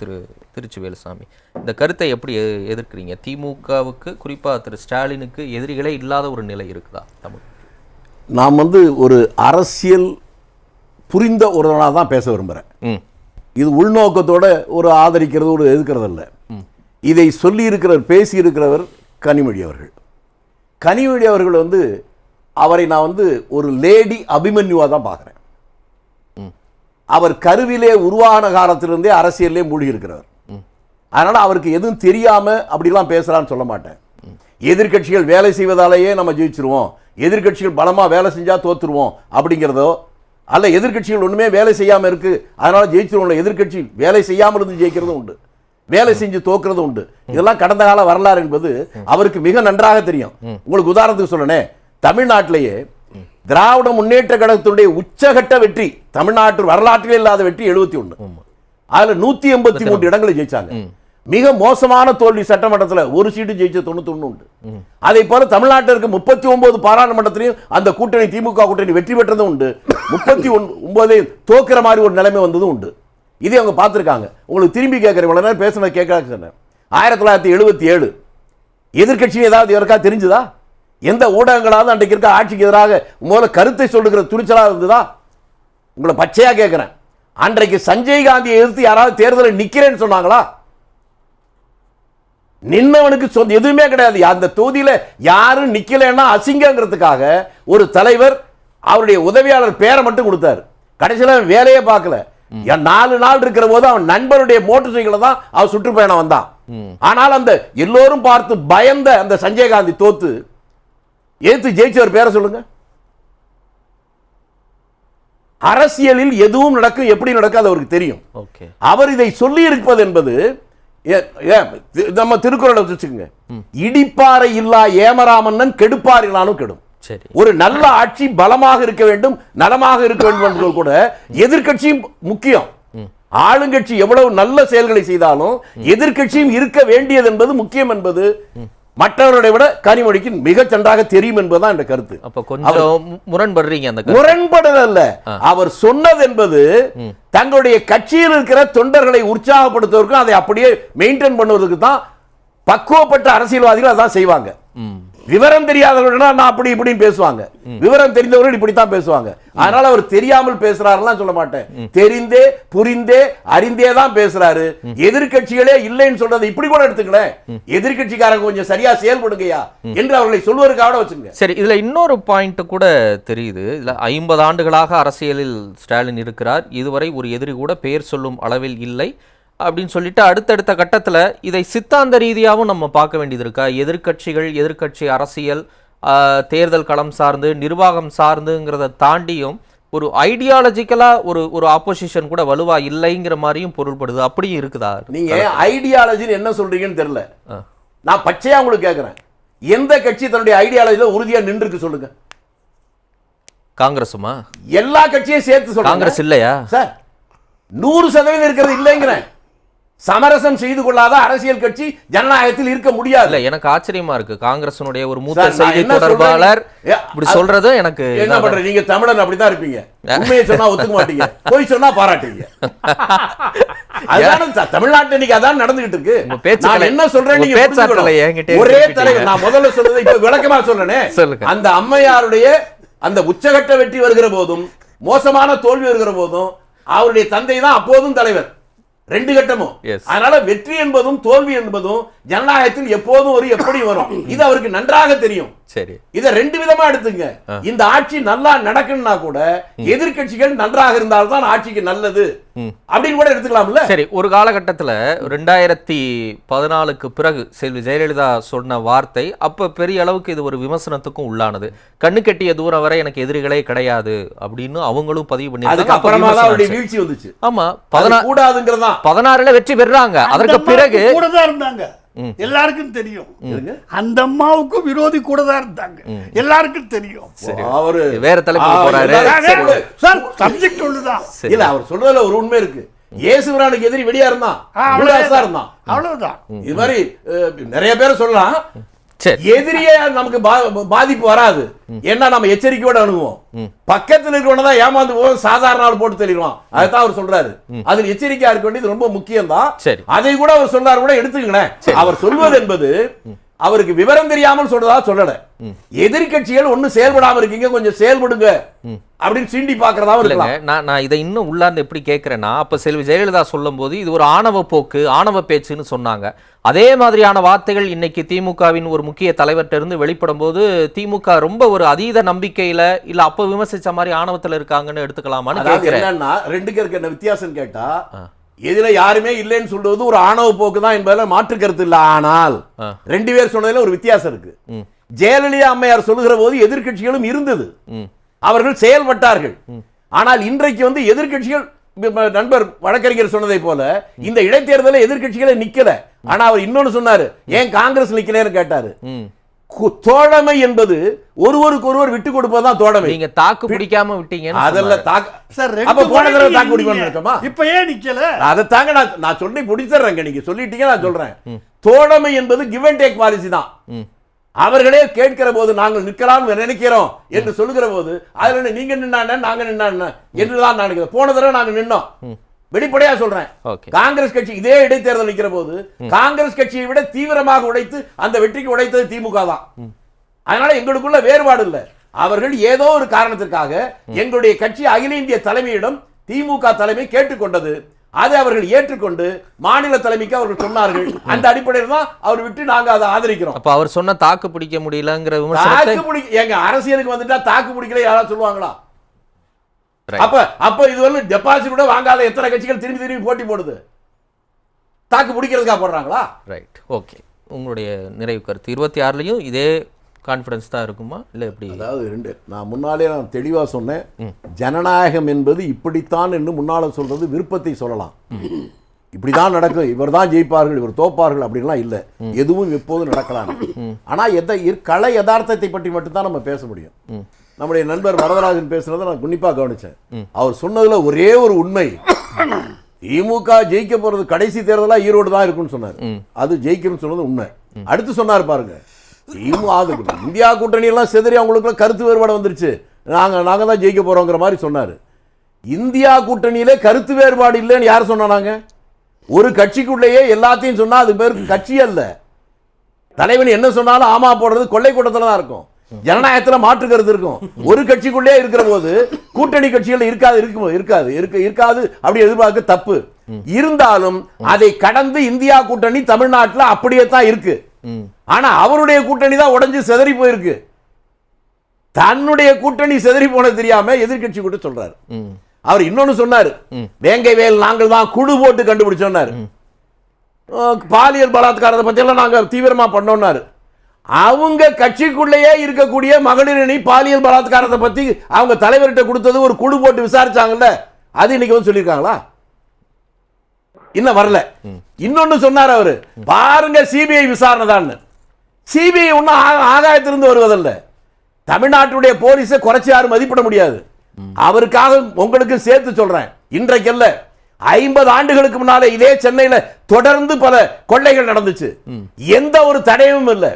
திரு திருச்சி வேலுசாமி. இந்த கருத்தை எப்படி எதிர்க்கிறீங்க? திமுகவுக்கு குறிப்பா திரு ஸ்டாலினுக்கு எதிரிகளே இல்லாத ஒரு நிலை இருக்குதா? தமிழ். நாம் வந்து ஒரு அரசியல் புரிந்த ஒருவனாக தான் பேச விரும்புகிறேன் இது உள்நோக்கத்தோட ஒரு ஆதரிக்கிறது ஒரு எதிர்க்கிறது இல்லை இதை சொல்லி இருக்கிறவர் பேசி இருக்கிறவர் கனிமொழி அவர்கள். கனிமொழி அவர்கள் வந்து அவரை நான் வந்து ஒரு லேடி அபிமன்யுவாக தான் பார்க்குறேன். அவர் கருவிலே உருவான காலத்திலிருந்தே அரசியல்லே மூழ்கி இருக்கிறவர் அதனால் அவருக்கு எதுவும் தெரியாமல் அப்படிலாம் பேசுகிறான்னு சொல்ல மாட்டேன். எதிர்க்கட்சிகள் வேலை செய்வதாலேயே நம்ம ஜெயிச்சிருவோம். எதிர்க்கட்சிகள் பலமாக வேலை செஞ்சால் தோத்துருவோம் அப்படிங்கிறதோ அல்ல எதிர்க்கட்சிகள் ஒன்றுமே வேலை செய்யாமல் இருக்கு அதனால ஜெயிச்சிருவோம் எதிர்க்கட்சி வேலை செய்யாமல் இருந்து ஜெயிக்கிறதும் உண்டு. வேலை செஞ்சு தோக்குறதும் உண்டு. இதெல்லாம் கடந்த கால வரலாறு என்பது அவருக்கு மிக நன்றாக தெரியும். உங்களுக்கு உதாரணத்துக்கு சொல்லணே தமிழ்நாட்டிலேயே திராவிட முன்னேற்ற கழகத்தினுடைய உச்சகட்ட வெற்றி தமிழ்நாட்டு வரலாற்றிலே இல்லாத வெற்றி எழுபத்தி ஒன்று அதுல நூத்தி எண்பத்தி மூன்று இடங்களை ஜெயிச்சாங்க. மிக மோசமான தோல்வி சட்டமன்றத்துல ஒரு சீட்டு ஜெயிச்ச தொண்ணூத்தொன்னு உண்டு. அதே போல தமிழ்நாட்டில் இருக்க முப்பத்தி ஒன்பது பாராளுமன்றத்திலையும் அந்த கூட்டணி திமுக கூட்டணி வெற்றி பெற்றதும் உண்டு. முப்பத்தி ஒன்பதே தோக்கிற மாதிரி ஒரு நிலைமை வந்ததும் உண்டு. இதை அவங்க பார்த்திருக்காங்க. உங்களுக்கு திரும்பி கேட்கறேன் இவ்வளவு நேரம் பேசுனது கேட்கறாங்க ஆயிரத்தி தொள்ளாயிரத்தி எழுபத்தி ஏழு. எதிர்க்கட்சி ஏதாவது இவருக்கா தெரிஞ்சுதா? எந்த ஊடகங்களாவது அன்றைக்கு இருக்க ஆட்சிக்கு எதிராக முதல்ல கருத்தை சொல்லுகிற துணிச்சலா இருந்ததா? உங்களை பச்சையா கேட்கிறேன் அன்றைக்கு சஞ்சய் காந்தியை எதிர்த்து யாராவது தேர்தலில் நிக்கிறேன்னு சொன்னாங்களா? நின்னவனுக்கு சொந்த எதுவுமே கிடையாது. அந்த தொகுதியில யாரும் நிக்கலைன்னா அசிங்கங்கிறதுக்காக ஒரு தலைவர் அவருடைய உதவியாளர் பேரை மட்டும் கொடுத்தாரு. கடைசியில் வேலையே பார்க்கல. நாலு நாள் இருக்கிற போது அவன் நண்பருடைய மோட்டர் சைக்கிளை தான் அவன் சுற்றுப்பயணம் வந்தான். ஆனால் அந்த எல்லோரும் பார்த்து பயந்த அந்த சஞ்சய் காந்தி தோத்து ஏத்து ஜெயிச்சவர் பேரை சொல்லுங்க. அரசியலில் எதுவும் நடக்கும் எப்படி நடக்கும் அது அவருக்கு தெரியும். அவர் இதை சொல்லி இருப்பது என்பது நம்ம திருக்குறளை வச்சுக்கோங்க. இடிப்பாறை இல்லா ஏமராமன்னன் கெடுப்பாரிலானும் கெடும். ஒரு நல்ல ஆட்சி பலமாக இருக்க வேண்டும் நலமாக இருக்க வேண்டும் என்பது கூட எதிர்க்கட்சியும் முக்கியம். ஆளுங்கட்சி எவ்வளவு நல்ல செயல்களை செய்தாலும் எதிர்க்கட்சியும் இருக்க வேண்டியது என்பது முக்கியம் என்பது மற்றவர்களை விட கனிமொழிக்கு மிகச் நன்றாக தெரியும் என்பதுதான் என்ற கருத்து. அப்ப கொஞ்சம் முரண்படுறீங்க அந்த. முரண்படல் அல்ல. அவர் சொன்னது என்பது தங்களுடைய கட்சியில் இருக்கிற தொண்டர்களை உற்சாகப்படுத்துவதற்கும் அதை அப்படியே மெயின்டைன் பண்ணுவதற்கு தான் பக்குவப்பட்ட அரசியல்வாதிகள் அதான் செய்வாங்க. விவரம் தெரியாதவர்கள் நான் அப்படி இப்படின்னு பேசுவாங்க. விவரம் தெரிந்தவர்கள் இப்படித்தான் பேசுவாங்க. அதனால அவர் தெரியாமல் பேசுறாருலாம் சொல்ல மாட்டேன். தெரிந்தே புரிந்தே அறிந்தே தான் பேசுறாரு எதிர்க்கட்சிகளே இல்லைன்னு சொல்றதை இப்படி கூட எடுத்துங்களேன் எதிர்க்கட்சிக்காரங்க கொஞ்சம் சரியா செயல்படுங்கய்யா என்று அவர்களை சொல்வதற்காக வச்சுங்க சரி இதுல இன்னொரு பாயிண்ட் கூட தெரியுது. இதுல ஐம்பது ஆண்டுகளாக அரசியலில் ஸ்டாலின் இருக்கிறார். இதுவரை ஒரு எதிரி கூட பெயர் சொல்லும் அளவில் இல்லை. அப்படின்னு சொல்லிட்டு அடுத்தடுத்த கட்டத்துல இதை சித்தாந்த ரீதியாகவும் நம்ம பார்க்க வேண்டியது இருக்கா? எதிர்க்கட்சிகள் எதிர்க்கட்சி அரசியல் தேர்தல் களம் சார்ந்து நிர்வாகம் சார்ந்துங்கிறத தாண்டியும் ஒரு ஐடியாலஜிக்கலா ஒரு ஒரு ஆப்போசிஷன் கூட வலுவா இல்லைங்கிற மாதிரியும் பொருள்படுது. அப்படியும் இருக்குதா? நீங்க ஐடியாலஜின்னு என்ன சொல்றீங்கன்னு தெரியல. ஆ. நான் பச்சையா உங்களுக்கு கேட்கிறேன் எந்த கட்சி தன்னுடைய ஐடியாலஜில உறுதியா நின்றுருக்கு சொல்லுங்க. காங்கிரஸுமா எல்லா கட்சியும் சேர்த்து சொல்லுங்க. காங்கிரஸ் இல்லையா? சார் நூறு சதவீதம் இருக்கிறது இல்லைங்கிறேன். சமரசம் செய்து கொள்ளாத அரசியல் கட்சி ஜனநாயகத்தில் இருக்க முடியாது. எனக்கு ஆச்சரியமா இருக்கு. காங்கிரஸினுடைய ஒரு மூத்த செய்தி தொடர்பாளர் இப்படி சொல்றது எனக்கு என்ன. பண்ற நீங்க தமிழன் அப்படிதான் இருப்பீங்க. உண்மையை சொன்னா ஒத்துக்க மாட்டீங்க. பொய் சொன்னா பாராட்டுவீங்க. அதுதானே சார், தமிழ்நாட்டுல இன்னைக்கு அதான் நடந்துகிட்டு இருக்கு. நான் என்ன சொல்றேன் நீங்க. என்கிட்டயே ஒரே. தலைவர் நான் முதல்ல சொல்றது இப்ப விளக்கமா சொல்றேனே. சொல்லுங்க. அந்த அம்மையாருடைய அந்த உச்சகட்ட வெற்றி வருகிற போதும் மோசமான தோல்வி வருகிற போதும் அவருடைய தந்தை தான் அப்போதும் தலைவர். ரெண்டு கட்டமும். அதனால வெற்றி என்பதும் தோல்வி என்பதும் ஜனநாயகத்தில் எப்போதும் ஒரு எப்படி வரும்? இது அவருக்கு நன்றாக தெரியும். சரி. இத ரெண்டு விதமா எடுத்துங்க. இந்த ஆட்சி நல்லா நடக்கணும்னா கூட எதிர்க்கட்சிகள் நன்றாக இருந்தால்தான் ஆட்சிக்கு நல்லது. அப்படின்னு கூட எடுத்துக்கலாம்ல? சரி ஒரு காலகட்டத்துல ரெண்டாயிரத்தி பதினாலுக்கு பிறகு செல்வி ஜெயலலிதா சொன்ன வார்த்தை அப்ப பெரிய அளவுக்கு இது ஒரு விமர்சனத்துக்கும் உள்ளானது. கண்ணு கெட்டிய தூரம் வரை எனக்கு எதிரிகளே கிடையாது அப்படின்னு அவங்களும் பதிவு அதுக்கு பண்ணிருக்காங்க அப்ப அப்புறமா தான் விமர்சனம் அவருடைய ஆச்சு. வீழ்ச்சி வந்துச்சு. ஆமா பதினா கூடாதுங்கிறதா பதினாறுல வெற்றி பெறாங்க அதற்கு பிறகு கூட தான் இருந்தாங்க எல்லாருக்கும் தெரியும். அந்த அம்மாவுக்கும் விரோதி கூட தான் இருந்தாங்க எல்லாருக்கும் தெரியும். அவரு வேற தலைப்புக்கு ஆ, போறாரு. சரி. கூட- சார். சப்ஜெக்ட் ஒண்ணுதான். சரி. இல்ல அவர் சொல்றதுல ஒரு உண்மை இருக்கு. இயேசுரானுக்கு எதிரி வெளியா இருந்தான் ஆ, யூதாஸ் தான் இருந்தான் அவ்வளவுதான் இது மாதிரி நிறைய பேர் சொல்லலாம். எதிரியே நமக்கு பாதிப்பு வராது. ஏன்னா நம்ம எச்சரிக்கையோட அணுகுவோம். பக்கத்துல இருக்கவன தான் ஏமாந்து போவோம் சாதாரண ஆள் போட்டு தெளிவான் அதுதான் அவர் சொல்றாரு. அதில் எச்சரிக்கையா இருக்க வேண்டியது ரொம்ப முக்கியம் தான். அதை கூட அவர் சொன்னார் கூட எடுத்துக்கங்களேன். அவர் சொல்வது என்பது அவருக்கு விவரம் தெரியாமல் சொல்றதா சொல்லல. எதிர்க்கட்சிகள் ஒண்ணு செயல்படாம இருக்கீங்க கொஞ்சம் செயல்படுங்க அப்படின்னு சீண்டி பாக்குறதாவும் இல்லைங்க நான் நான் இதை இன்னும் உள்ளார்ந்து எப்படி கேட்குறேன்னா அப்போ செல்வி ஜெயலலிதா சொல்லும்போது இது ஒரு ஆணவ போக்கு ஆணவ பேச்சுன்னு சொன்னாங்க. அதே மாதிரியான வார்த்தைகள் இன்னைக்கு திமுகவின் ஒரு முக்கிய தலைவர்கிட்ட இருந்து வெளிப்படும் போது திமுக ரொம்ப ஒரு அதீத நம்பிக்கையில இல்ல அப்போ விமர்சிச்ச மாதிரி ஆணவத்துல இருக்காங்கன்னு எடுத்துக்கலாமான்னு கேட்கிறேன். ரெண்டுக்கு இருக்க என்ன வித்தியாசம் கேட்டா இதுல யாருமே இல்லைன்னு சொல்றது ஒரு ஆணவ போக்கு தான் என்பதுல மாற்று கருத்து இல்ல. ஆனால். ரெண்டு பேர் சொன்னதுல ஒரு வித்தியாசம் இருக்கு. ஜெயலலிதா அம்மையார் சொல்லுகிற போது எதிர்க்கட்சிகளும் இருந்தது. அவர்கள் செயல்பட்டார்கள். ஆனால் இன்றைக்கு வந்து எதிர்க்கட்சிகள் இப்ப நண்பர் வழக்கறிஞர் சொன்னதை போல இந்த இடைத்தேர்தலில் எதிர்க்கட்சிகளே நிக்கல. ஆனா அவர் இன்னொன்னு சொன்னாரு ஏன் காங்கிரஸ் நிக்கலன்னு? கேட்டாரு. தோழமை என்பது ஒருவருக்கு ஒருவர் விட்டு கொடுப்பதுதான் தோழமை. நீங்க தாக்கு பிடிக்காம விட்டீங்கன்னு அதெல்லாம். தாக்க சார் அப்ப ரெண்டு போன தடவை தாக்கு பிடிக்கணும்னு இருக்கோமா இப்ப ஏன் நிக்கல? அதை தாங்க நான் நான் சொல்லி முடிச்சிடுறேங்க. நீங்க சொல்லிட்டீங்க நான் சொல்றேன். தோழமை என்பது கிவ் அண்ட் டேக் பாலிசி தான். அவர்களே கேட்கிற போது நாங்கள் நிற்கலாம்னு நினைக்கிறோம் என்று சொல்லுகிற போது அதுல நீங்க நின்னா நாங்க நின்னா என்ன என்றுதான் நான் நினைக்கிறேன். போன தடவை நாங்க நின்னோம். வெளிப்படையா சொல்றேன். காங்கிரஸ் கட்சி இதே இடைத்தேர்தல் நிக்கிற போது காங்கிரஸ் கட்சியை விட தீவிரமாக உடைத்து அந்த வெற்றிக்கு உடைத்தது திமுக தான். அதனால எங்களுக்குள்ள வேறுபாடு இல்லை. அவர்கள் ஏதோ ஒரு காரணத்திற்காக எங்களுடைய கட்சி அகில இந்திய தலைமையிடம் திமுக தலைமை கேட்டுக்கொண்டது. அதை அவர்கள் ஏற்றுக்கொண்டு மாநில தலைமைக்கு அவர்கள் சொன்னார்கள். அந்த அடிப்படையில் தான் அவர் விட்டு நாங்க அதை ஆதரிக்கிறோம். அப்ப அவர் சொன்ன தாக்கு பிடிக்க முடியலங்கிற தாக்கு பிடிக்க எங்க அரசியலுக்கு வந்துட்டா தாக்கு பிடிக்கல யாராவது சொல்லுவாங்களா. அப்ப அப்ப இது வந்து டெபாசிட் கூட வாங்காத எத்தனை கட்சிகள் திரும்பி திரும்பி போட்டி போடுது? தாக்கு பிடிக்கிறதுக்காக போடுறாங்களா? ரைட் ஓகே உங்களுடைய நிறைவு கருத்து. இருபத்தி ஆறுலயும் இதே கான்ஃபிடன்ஸ் தான் இருக்குமா? இல்ல எப்படி? அதாவது ரெண்டு நான் முன்னாலே நான் தெளிவா சொன்னேன். ஜனநாயகம் என்பது இப்படித்தான் என்று முன்னால சொல்றது விருப்பத்தை சொல்லலாம். இப்படிதான் நடக்கும் இவர் தான் ஜெயிப்பார்கள் இவர் தோப்பார்கள் அப்படின்லாம் இல்லை. எதுவும் எப்போதும் நடக்கலாம் ஆனா எதை இர்- கலை யதார்த்தத்தை பற்றி மட்டும்தான் நம்ம பேச முடியும். நம்முடைய நண்பர் வரதராஜன் பேசுனதை நான் உன்னிப்பா கவனிச்சேன். அவர் சொன்னதுல ஒரே ஒரு உண்மை. திமுக ஜெயிக்க போறது கடைசி தேர்தலா ஈரோடு தான் இருக்குன்னு சொன்னார். அது ஜெயிக்கணும்னு சொன்னது உண்மை. அடுத்து சொன்னார் பாருங்க. திமுக இந்தியா கூட்டணி எல்லாம் செதறி அவங்களுக்கு கருத்து வேறுபாடு வந்துருச்சு. நாங்க நாங்க தான் ஜெயிக்க போறோங்கிற மாதிரி சொன்னாரு. இந்தியா கூட்டணியிலே கருத்து வேறுபாடு இல்லைன்னு யார் சொன்னாங்க ஒரு கட்சிக்குள்ளேயே எல்லாத்தையும் சொன்னா அது பேருக்கு கட்சி அல்ல. தலைவன் என்ன சொன்னாலும் ஆமா போடுறது கொள்ளை கூட்டத்தில் தான் இருக்கும். ஜனநாயகத்துல மாற்று கருத்து இருக்கும். ஒரு கட்சிக்குள்ளே இருக்கிற போது கூட்டணி கட்சிகள் இருக்காது இருக்கும் இருக்காது. இருக்க இருக்காது அப்படி எதிர்பார்க்க தப்பு. இருந்தாலும் அதை கடந்து இந்தியா கூட்டணி தமிழ்நாட்டுல அப்படியே தான் இருக்கு. ஆனா அவருடைய கூட்டணி தான் உடைஞ்சு சிதறி போயிருக்கு. தன்னுடைய கூட்டணி சிதறி போனது தெரியாம எதிர்கட்சி கூட சொல்றாரு. அவர் இன்னொன்னு சொன்னாரு. வேங்கை வேல் நாங்கள் தான் குழு போட்டு கண்டுபிடிச்சோன்னாரு பாலியல் பலாத்காரத்தை பத்தி எல்லாம் நாங்க தீவிரமா பண்ணோம்னாரு. அவங்க கட்சிக்குள்ளேயே இருக்கக்கூடிய மகளிர் அணி பாலியல் பலாத்காரத்தை பத்தி அவங்க தலைவர்கிட்ட கொடுத்தது ஒரு குழு போட்டு விசாரிச்சாங்கல்ல. அது இன்னைக்கு வந்து சொல்லியிருக்காங்களா? இன்னும் வரல. இன்னொன்னு சொன்னார் அவரு. பாருங்க சிபிஐ விசாரணை தான் சிபிஐ ஒன்றும் ஆகாயத்திலிருந்து வருவதல்ல. தமிழ்நாட்டுடைய போலீஸை குறைச்சு யாரும் மதிப்பிட முடியாது. அவருக்காக உங்களுக்கு சேர்த்து சொல்றேன். இன்றைக்கல்ல ஐம்பது ஆண்டுகளுக்கு முன்னாலே இதே சென்னையில தொடர்ந்து பல கொள்ளைகள் நடந்துச்சு. எந்த ஒரு தடையும் இல்லை.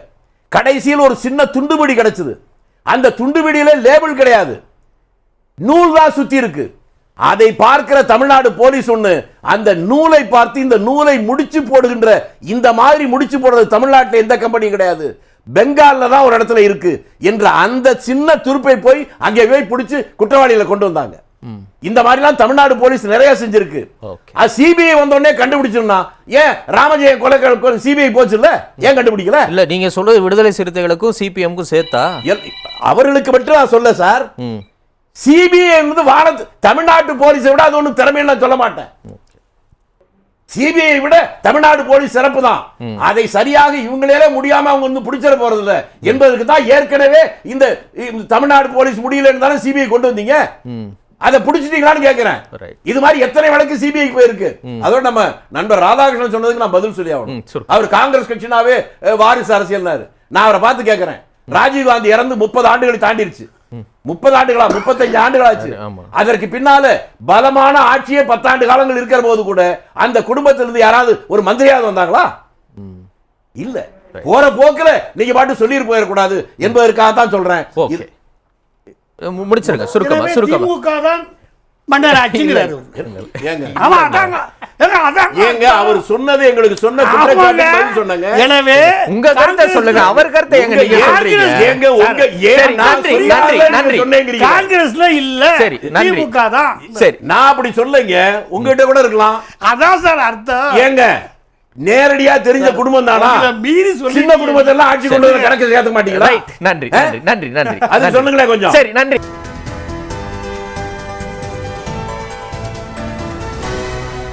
கடைசியில் ஒரு சின்ன துண்டுபிடி கிடைச்சது. அந்த துண்டுபிடியில லேபிள் கிடையாது. நூல் தான் சுத்தி இருக்கு. அதை பார்க்கிற தமிழ்நாடு போலீஸ் ஒண்ணு அந்த நூலை பார்த்து இந்த நூலை முடிச்சு போடுகின்ற இந்த மாதிரி முடிச்சு போடுறது தமிழ்நாட்டில் எந்த கம்பெனியும் கிடையாது. பெங்கால்ல தான் ஒரு இடத்துல இருக்கு. என்ற அந்த சின்ன துருப்பை போய் அங்கே போய் பிடிச்சி குற்றவாளிகளை கொண்டு வந்தாங்க. இந்த மாதிரிலாம் தமிழ்நாடு போலீஸ் நிறைய செஞ்சிருக்கு. அது சிபிஐ வந்தோடனே கண்டுபிடிச்சிருந்தா ஏன் ராமஜெயம் கொலை சிபிஐ போச்சு இல்ல ஏன் கண்டுபிடிக்கல? இல்ல நீங்க சொல்றது விடுதலை சிறுத்தைகளுக்கும் சிபிஎம்க்கும் சேர்த்தா? அவர்களுக்கு மட்டும் நான் சொல்ல சார். சிபிஐ என்பது வானத்து தமிழ்நாட்டு போலீஸை விட அது ஒன்றும் திறமையை நான் சொல்ல மாட்டேன். சிபிஐ விட தமிழ்நாடு போலீஸ் சிறப்பு தான். அதை சரியாக இவங்களே முடியாம அவங்க வந்து பிடிச்சிட போறது இல்ல என்பதற்கு தான் ஏற்கனவே இந்த தமிழ்நாடு போலீஸ் முடியலன்னு தானே சிபிஐ கொண்டு வந்தீங்க? அதை பிடிச்சிட்டீங்களான்னு கேட்கிறேன் இது மாதிரி எத்தனை வழக்கு சிபிஐ போயிருக்கு? அதோட நம்ம நண்பர் ராதாகிருஷ்ணன் சொன்னதுக்கு நான் பதில் சொல்லி ஆகணும். அவர் காங்கிரஸ் கட்சினாவே வாரிசு அரசியல்னாரு. நான் அவரை பார்த்து கேட்கிறேன் ராஜீவ் காந்தி இறந்து முப்பது ஆண்டுகளை தாண்டிருச்சு. முப்பது ஆண்டுகளா? முப்பத்தஞ்சு ஆண்டுகளாச்சு. அதற்கு பின்னால பலமான ஆட்சியே பத்தாண்டு காலங்கள் இருக்கிற போது கூட அந்த குடும்பத்திலிருந்து யாராவது ஒரு மந்திரியாவது வந்தாங்களா? இல்ல. போற போக்குல நீங்க பாட்டு சொல்லிட்டு போயிடக்கூடாது என்பதற்காக தான் சொல்றேன் முடிச்சிருங்க. சுருக்கமா சுருக்கமா. திமுக தான் மன்னர் ஆட்சிங்கிறாரு ஏங்க. ஆமா அதாங்க. ஏங்க, அதாங்க. ஏங்க அவர் சொன்னது எங்களுக்கு சொன்ன சொன்னாங்க. எனவே உங்க கருத்தை சொல்லுங்க. அவர் கருத்தை எங்க நீங்க சொல்றீங்க? ஏங்க உங்க ஏன் நன்றி, நன்றி, நன்றி. சொன்னேங்கிறீங்க? காங்கிரஸ்ல இல்ல சரி, நன்றி. திமுக தான் சரி. நான் அப்படி சொல்லங்க உங்ககிட்ட கூட இருக்கலாம். அதான் சார் அர்த்தம். ஏங்க நேரடியா தெரிஞ்ச குடும்பம் தானா? மீறி சொல்லி சின்ன குடும்பத்தை எல்லாம் ஆட்சி கொண்டு கணக்கு சேர்த்த மாட்டீங்களா? நன்றி நன்றி நன்றி நன்றி. அது. சொல்லுங்களேன் கொஞ்சம். சரி நன்றி.